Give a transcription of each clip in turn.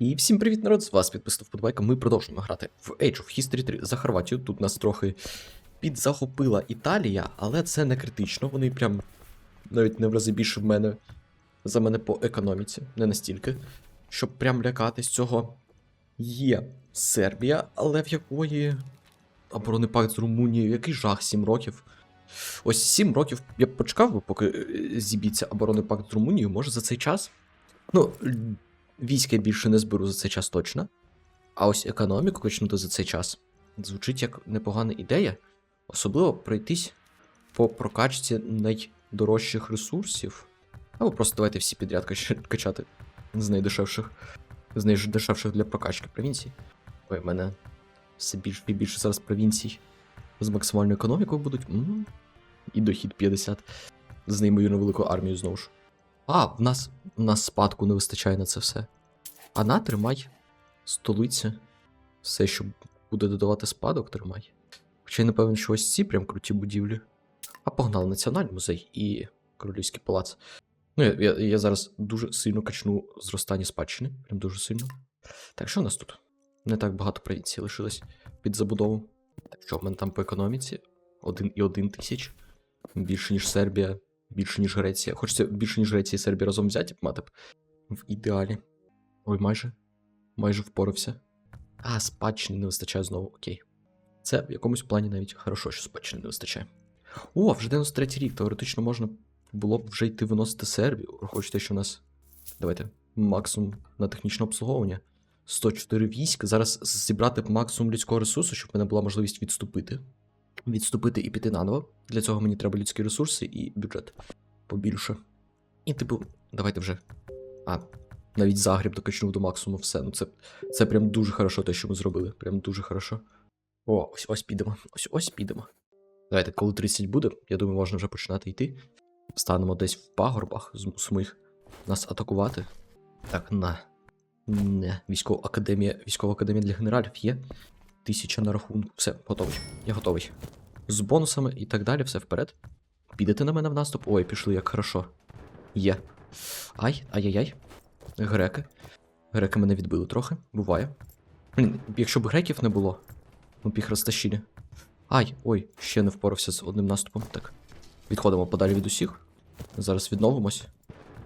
І всім привіт, народ! З вас підписав вподобайка. Ми продовжуємо грати в Age of History 3 за Хорватію. Тут нас трохи підзахопила Італія, але це не критично. Вони прям навіть не в рази більше в мене за мене по економіці, не настільки. Щоб прям лякатись цього. Є Сербія, але в якої оборонний пакт з Румунією, який жах 7 років. Ось 7 років я б почекав би, поки е, зіб'ється оборонний пакт з Румунією, може за цей час. Ну, війська я більше не зберу за цей час точно. А ось економіку качнути за цей час. Звучить як непогана ідея. Особливо пройтись по прокачці найдорожчих ресурсів. Або просто давайте всі підряд кач- качати з найдешевших, з найдешевших для прокачки провінцій. Ой, в мене все більше і більше зараз провінцій з максимальною економікою будуть. м І дохід 50 з неймовірно великою армією знову ж. А, в нас, в нас спадку не вистачає на це все. А на, тримай. Столиця. Все, що буде додавати спадок, тримай. Хоча я не що ось ці прям круті будівлі. А погнали Національний музей і Королівський палац. Ну, я, я, я зараз дуже сильно качну зростання спадщини. Прям дуже сильно. Так, що у нас тут? Не так багато провінцій лишилось під забудову. Так, що в мене там по економіці? 1,1 тисяч. Більше, ніж Сербія, більше, ніж Греція. Хочеться більше, ніж Греція і Сербія разом взяти б мати б. В ідеалі. Ой, майже. Майже впорався. А, спадщини не вистачає знову, окей. Це в якомусь плані навіть хорошо, що спадщини не вистачає. О, вже 93 рік. Теоретично можна було б вже йти виносити Сербію. Враховуючи те, що у нас. Давайте. Максимум на технічне обслуговування. 104 військ. Зараз зібрати максимум людського ресурсу, щоб в мене була можливість відступити. Відступити і піти наново. Для цього мені треба людські ресурси і бюджет побільше. І, типу, давайте вже. А, навіть Загріб докачнув до максимуму все. Ну це, це прям дуже хорошо те, що ми зробили. Прям дуже хорошо. О, ось ось підемо. Ось ось підемо. Давайте, коли 30 буде, я думаю, можна вже починати йти. Станемо десь в пагорбах, змусимо нас атакувати. Так, на. Не, військова академія, військова академія для генералів є. Тисяча на рахунку. Все, готовий. Я готовий. З бонусами і так далі, все вперед. Підете на мене в наступ? Ой, пішли, як хорошо. Є. Ай, ай-яй-яй. Греки. Греки мене відбили трохи. Буває. Блін, якщо б греків не було, б їх розтащили. Ай, ой, ще не впорався з одним наступом. Так. Відходимо подалі від усіх. Зараз відновимось.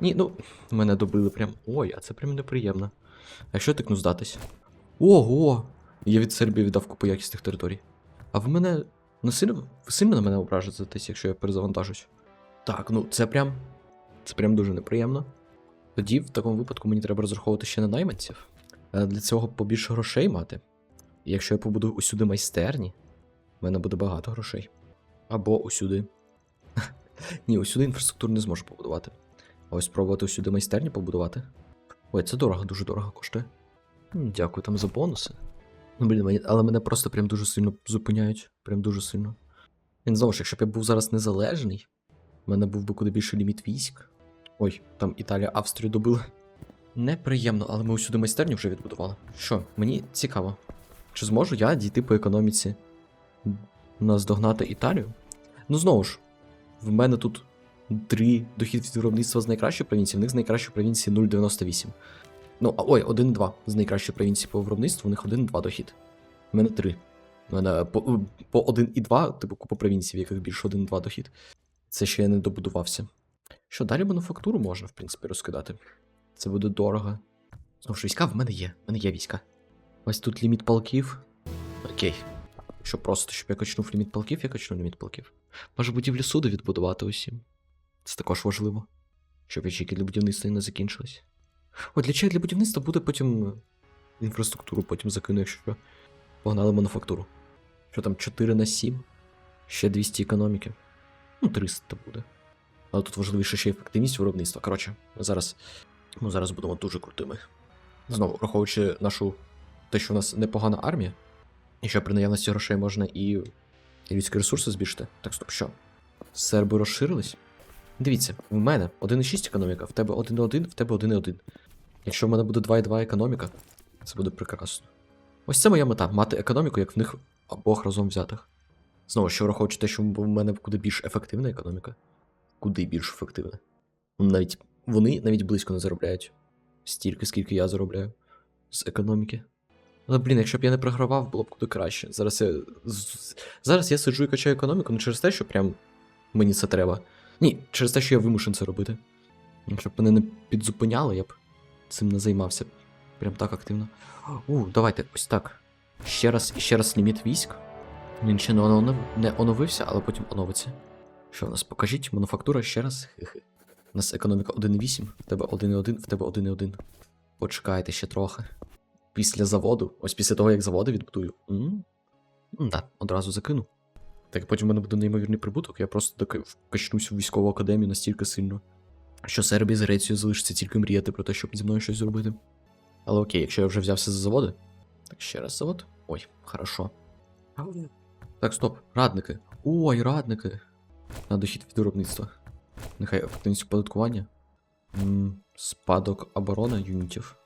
Ні, ну, мене добили прям. Ой, а це прям неприємно. А якщо я тикну здатись? Ого! Я від Сербії віддав купу якісних територій. А ви мене не сильно, сильно на мене ображаєтесь, якщо я перезавантажусь? Так, ну це прям. Це прям дуже неприємно. Тоді, в такому випадку, мені треба розраховувати ще на найманців. Для цього побільше грошей мати. І якщо я побуду усюди майстерні, в мене буде багато грошей. Або усюди. Ні, усюди інфраструктуру не зможу побудувати. А ось спробувати усюди майстерні побудувати. Ой, це дорого, дуже дорого коштує. Дякую там за бонуси. Ну, блін, але мене просто прям дуже сильно зупиняють. Прям дуже сильно. Він знову ж, якщо б я був зараз незалежний, в мене був би куди більше ліміт військ. Ой, там Італія Австрію добила. Неприємно, але ми усюди майстерню вже відбудували. Що, мені цікаво. Чи зможу я дійти по економіці наздогнати Італію? Ну знову ж, в мене тут три дохід від виробництва з найкращої провінції, в них з найкращої провінції 0,98. Ну, ой, 1,2 з найкращої провінції по виробництву, у них 1,2 дохід. У мене 3. У мене по, по 1,2, типу купа провінцій, в яких більше 1,2 дохід. Це ще я не добудувався. Що далі мануфактуру можна, в принципі, розкидати. Це буде дорого. Знову ж війська в мене є. В мене є війська. Ось тут ліміт полків. Окей. Що просто, щоб я качнув ліміт полків, я качну ліміт полків. Може будівлі суду відбудувати усім. Це також важливо. Щоб ячейки для будівництва не закінчились. О, для чого для будівництва буде потім е, інфраструктуру потім закину, якщо що. Погнали мануфактуру. Що там, 4 на 7? Ще 200 економіки. Ну, 300 буде. Але тут важливіше ще ефективність виробництва. Коротше, ми зараз, ми зараз будемо дуже крутими. Знову, враховуючи нашу те, що у нас непогана армія, і що при наявності грошей можна і, і людські ресурси збільшити. Так, стоп, що? Серби розширились? Дивіться, в мене 1,6 економіка, в тебе 1,1, в тебе 1,1. Якщо в мене буде 2,2 економіка, це буде прекрасно. Ось це моя мета мати економіку, як в них обох разом взятих. Знову, що враховуючи те, що в мене куди більш ефективна економіка. Куди більш ефективна. Навіть вони навіть близько не заробляють стільки, скільки я заробляю. з економіки. Але, блін, якщо б я не програвав, було б куди краще. Зараз я. Зараз я сиджу і качаю економіку, не через те, що прям мені це треба. Ні, через те, що я вимушен це робити. Якщо б мене не підзупиняли, я б цим не займався. Прям так активно. У, давайте, ось так. Ще раз ще раз ліміт військ. Він ще не, онов... не оновився, але потім оновиться. Що в нас? Покажіть, мануфактура ще раз. Хи-хи. У нас економіка 1,8, в тебе 1,1, в тебе 1,1. Почекайте ще трохи. Після заводу, ось після того, як заводи відбудую. Да, одразу закину. Так потім в мене буде неймовірний прибуток, я просто таки вкачнусь в військову академію настільки сильно, що Сербія з Грецією залишиться тільки мріяти про те, щоб зі мною щось зробити. Але окей, якщо я вже взявся за заводи. Так, ще раз завод. Ой, хорошо. Так, стоп, радники. Ой, радники. На дохід від виробництва. Нехай ефективність оподаткування. Спадок оборони юнітів.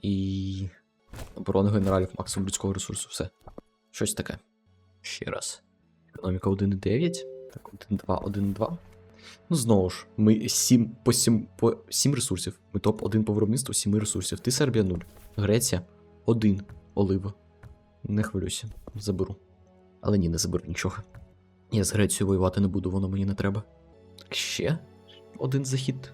І. Оборона генералів максимум людського ресурсу. Все. Щось таке. Ще раз. Економіка 1,9. Так, 1,2, 1,2. Ну, знову ж, ми 7 по 7, по 7 ресурсів. Ми топ-1 по виробництву 7 ресурсів. Ти Сербія 0. Греція 1. Олива. Не хвилюйся, заберу. Але ні, не заберу нічого. Я з Грецією воювати не буду, воно мені не треба. Ще один захід.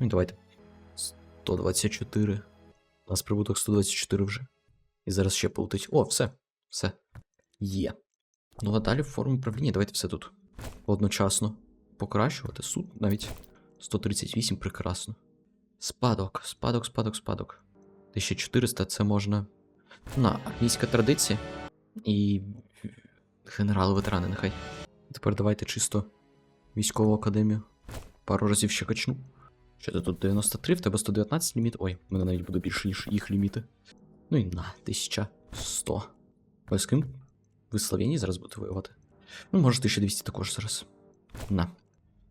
Ну давайте. 124. У нас прибуток 124 вже. І зараз ще полетить. О, все. Все. Є. Ну а далі в формі управління. Давайте все тут. Одночасно покращувати. Суд навіть 138 прекрасно. Спадок, спадок, спадок, спадок. 1400 це можна. На, армійська традиція. І. Генерали-ветерани, нехай. Тепер давайте чисто військову академію. Пару разів ще качну. Що ти тут 93, в тебе 119 ліміт. Ой, в мене навіть буде більше, ніж їх ліміти. Ну і на, 1100. Ой, з ким? Ви з зараз будете воювати? Ну, може, 1200 також зараз. На.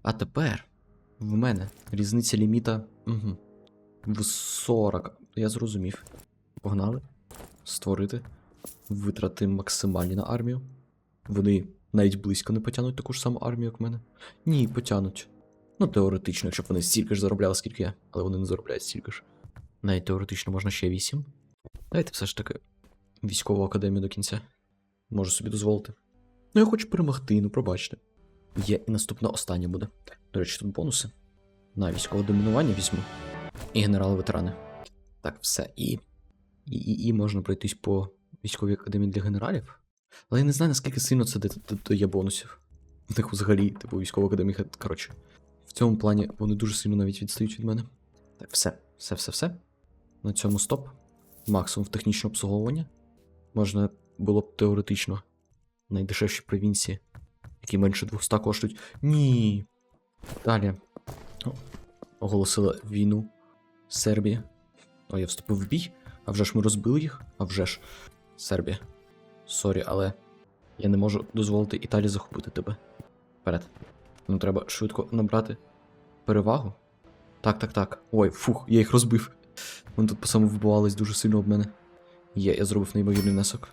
А тепер в мене різниця ліміта. Угу. В 40. Я зрозумів. Погнали. Створити. Витрати максимальні на армію. Вони навіть близько не потягнуть таку ж саму армію, як в мене. Ні, потягнуть. Ну, теоретично, якщо б вони стільки ж заробляли, скільки я, але вони не заробляють стільки ж. Навіть теоретично можна ще 8. Давайте все ж таки військову академію до кінця. Можу собі дозволити. Ну, я хочу перемогти, ну пробачте. Є і наступна остання буде. До речі, тут бонуси. На військове домінування візьму. І генерали-ветерани. Так, все. І. І, і, і можна пройтись по військовій академії для генералів. Але я не знаю, наскільки сильно це дає бонусів. В них взагалі, типу, військова академія. Коротше, в цьому плані вони дуже сильно навіть відстають від мене. Так, все, все, все, все. На цьому стоп. Максимум в технічне обслуговування. Можна було б теоретично найдешевші провінції, які менше 200 коштують. Ні. Далі. Оголосила війну Сербія. О, я вступив в бій. А вже ж ми розбили їх? А вже ж. Сербія. Сорі, але я не можу дозволити Італії захопити тебе. Вперед. Ну треба швидко набрати перевагу. Так, так, так. Ой, фух, я їх розбив. Вони тут по самому вбивались дуже сильно об мене. Є, я зробив неймовірний внесок.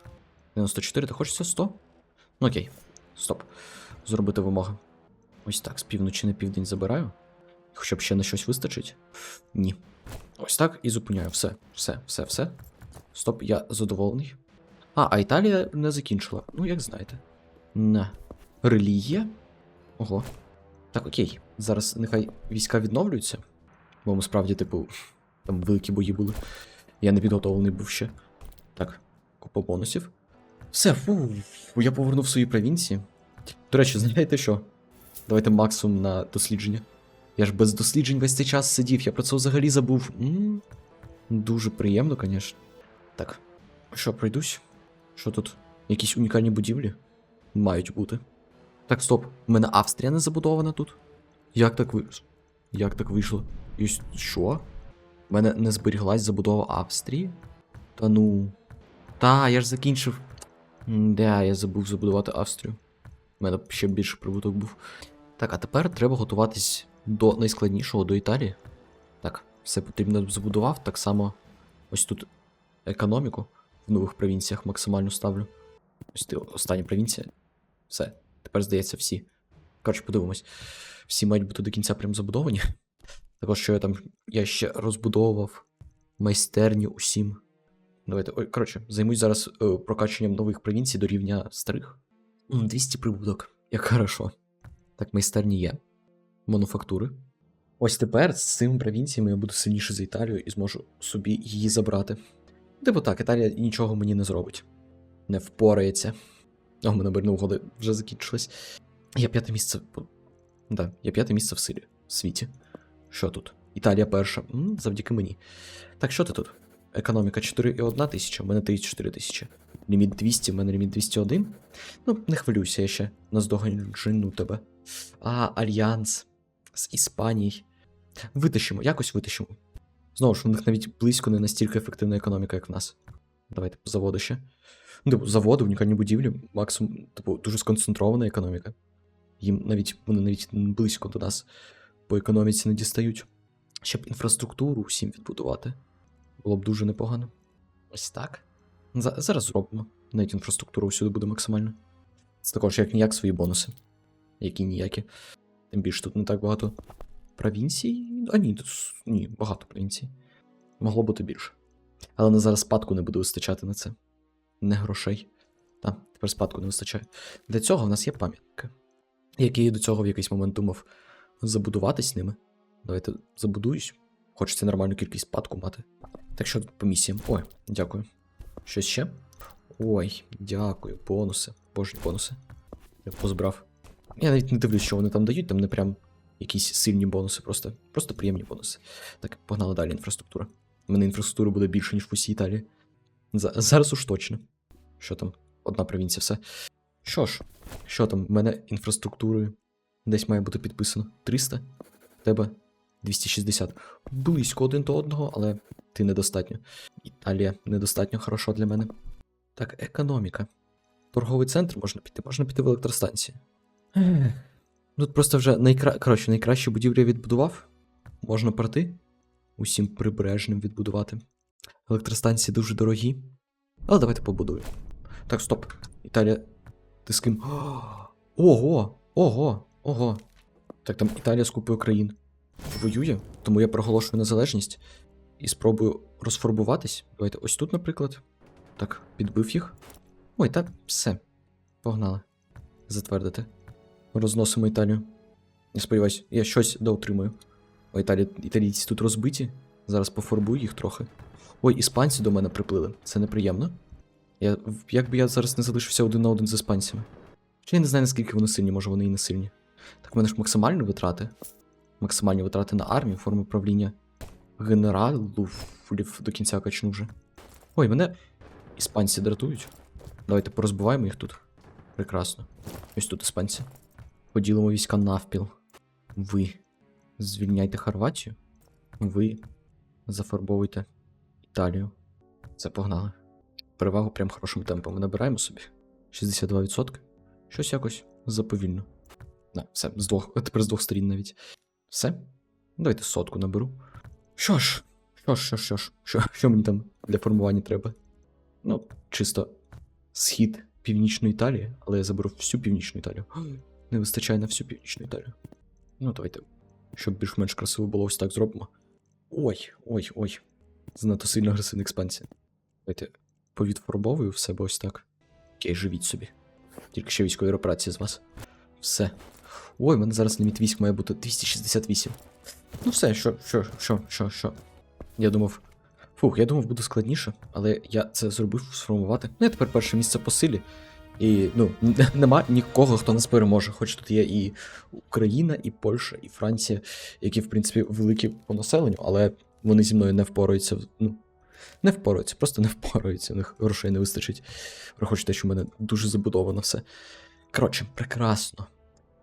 94, ти хочеться 100? Ну окей. Стоп. Зробити вимоги. Ось так, з півночі на південь забираю. Хоча б ще на щось вистачить? Ні. Ось так і зупиняю. Все, все, все, все. Стоп, я задоволений. А, а Італія не закінчила. Ну, як знаєте. На. Релігія? Ого. Так, окей. Зараз нехай війська відновлюються. Бо ми справді, типу, там великі бої були. Я не підготовлений був ще. Так, купа бонусів. Все, фу, я повернув свої провінції. До речі, знаєте що? Давайте максимум на дослідження. Я ж без досліджень весь цей час сидів, я про це взагалі забув. М-м, Дуже приємно, звісно. Так, що, пройдусь? Що тут? Якісь унікальні будівлі? Мають бути. Так, стоп, у мене Австрія не забудована тут. Як так вийшло? Як так вийшло? І що? У мене не зберіглась забудова Австрії? Та ну. Та, я ж закінчив. Да, я забув забудувати Австрію. У мене ще більше прибуток був. Так, а тепер треба готуватись до найскладнішого, до Італії. Так, все потрібно забудував. Так само ось тут економіку в нових провінціях максимально ставлю. Ось ти остання провінція. Все. Тепер здається всі. Коротше, подивимось. Всі мають бути до кінця прям забудовані. Також що я там. Я ще розбудовував майстерню усім. Давайте. Коротше, займусь зараз е, прокачанням нових провінцій до рівня старих. М, 200 прибуток. Як хорошо. Так, майстерні є. Мануфактури. Ось тепер з цими провінціями я буду сильніше за Італію і зможу собі її забрати. Типу так, Італія нічого мені не зробить. Не впорається. У мене берне угоди вже закінчились. Я п'яте місце. Да, я п'яте місце в силі в світі. Що тут? Італія перша. М, завдяки мені. Так, що ти тут? Економіка 4,1 тисяча, у мене 34 тисячі. Ліміт 200, в мене ліміт 201. Ну, не хвилюйся, я ще наздогаджену тебе. А, Альянс з Іспанії. Витащимо, якось витащимо. Знову ж, у них навіть близько не настільки ефективна економіка, як в нас. Давайте по заводу ще. Ну, типу, заводи, унікальні будівлі, максимум, типу, дуже сконцентрована економіка. Їм навіть вони навіть близько до нас по економіці не дістають. Щоб інфраструктуру всім відбудувати. Було б дуже непогано. Ось так. За- зараз зробимо. Навіть інфраструктура усюди буде максимальна. Це також як ніяк свої бонуси. Які ніякі. Тим більше тут не так багато провінцій. А ні, тут ні, багато провінцій. Могло бути більше. Але на зараз спадку не буде вистачати на це. Не грошей. Та, тепер спадку не вистачає. Для цього в нас є пам'ятники, які до цього в якийсь момент думав забудуватись ними. Давайте забудуюсь. Хочеться нормальну кількість спадку мати. Так що тут по місіям? Ой, дякую. Щось ще? Ой, дякую. Бонуси. Божні бонуси. Я позбрав. Я навіть не дивлюсь, що вони там дають, там не прям якісь сильні бонуси, просто, просто приємні бонуси. Так, погнали далі інфраструктура. У мене інфраструктури буде більше, ніж в усій Італії. За- зараз уж точно. Що там? Одна провінція, все. Що ж, що там? В мене інфраструктури десь має бути підписано. 300? В Тебе 260. Близько один до одного, але ти недостатньо. Італія недостатньо хорошо для мене. Так, економіка. Торговий центр можна піти, можна піти в електростанцію. Ех. Тут просто вже найкра... Коротше, найкращі будівлі відбудував. Можна порти. Усім прибережним відбудувати. Електростанції дуже дорогі. Але давайте побудую. Так, стоп. Італія. Ти з ким? Ого! Ого! Ого! Так там Італія з купою країн воює, тому я проголошую незалежність і спробую розфарбуватись. Давайте ось тут, наприклад. Так, підбив їх. Ой, та все. Погнали. Затвердити. Розносимо Італію. Я сподіваюсь, я щось доутримую. О, Італі... італійці тут розбиті. Зараз пофарбую їх трохи. Ой, іспанці до мене приплили. Це неприємно. Я... Як би я зараз не залишився один на один з іспанцями. Чи я не знаю, наскільки вони сильні, може вони і не сильні. Так, в мене ж максимальні витрати. Максимальні витрати на армію, форми правління генералів до кінця качну вже. Ой, мене іспанці дратують. Давайте порозбиваємо їх тут. Прекрасно. Ось тут іспанці. Поділимо війська навпіл. Ви звільняйте Хорватію. Ви зафарбовуйте Італію. Це погнали. Перевагу прям хорошим темпом. Ми набираємо собі. 62%. Щось якось заповільно. Да, все, з двох, тепер з двох сторін навіть. Все. Давайте сотку наберу. Що ж, що ж, що ж, що ж, що, що мені там для формування треба? Ну, чисто схід Північної Італії, але я заберу всю Північну Італію. Не вистачає на всю Північну Італію. Ну, давайте, щоб більш-менш красиво було, ось так зробимо. Ой, ой, ой. Занадто сильно агресивна експансія. Давайте повідфарбовую в себе ось так. Окей, живіть собі. Тільки ще військові операції з вас. Все. Ой, у мене зараз ліміт військ має бути 268. Ну все, що, що, що, що, що. Я думав. Фух, я думав, буде складніше, але я це зробив сформувати. Ну, я тепер перше місце по силі. І ну, нема нікого, хто нас переможе. Хоч тут є і Україна, і Польща, і Франція, які, в принципі, великі по населенню, але вони зі мною не впораються. Ну, не впораються, просто не впораються. У них грошей не вистачить. Враховуючи те, що в мене дуже забудовано все. Коротше, прекрасно.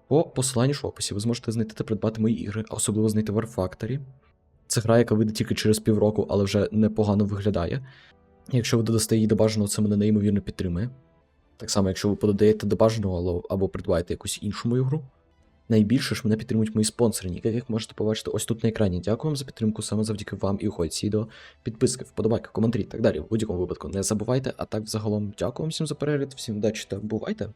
По посиланню ж в описі ви зможете знайти та придбати мої ігри, а особливо знайти War Factory. Це гра, яка вийде тільки через півроку, але вже непогано виглядає. Якщо ви додасте її до бажаного, це мене неймовірно підтримує. Так само, якщо ви подаєте до бажаного або придбаєте якусь іншу мою гру. Найбільше ж мене підтримують мої спонсори, яких можете побачити ось тут на екрані. Дякую вам за підтримку, саме завдяки вам і уходять ці відео. Підписки, вподобайки, коментарі і так далі. В будь-якому випадку не забувайте. А так, взагалом, дякую вам всім за перегляд, всім удачі та бувайте!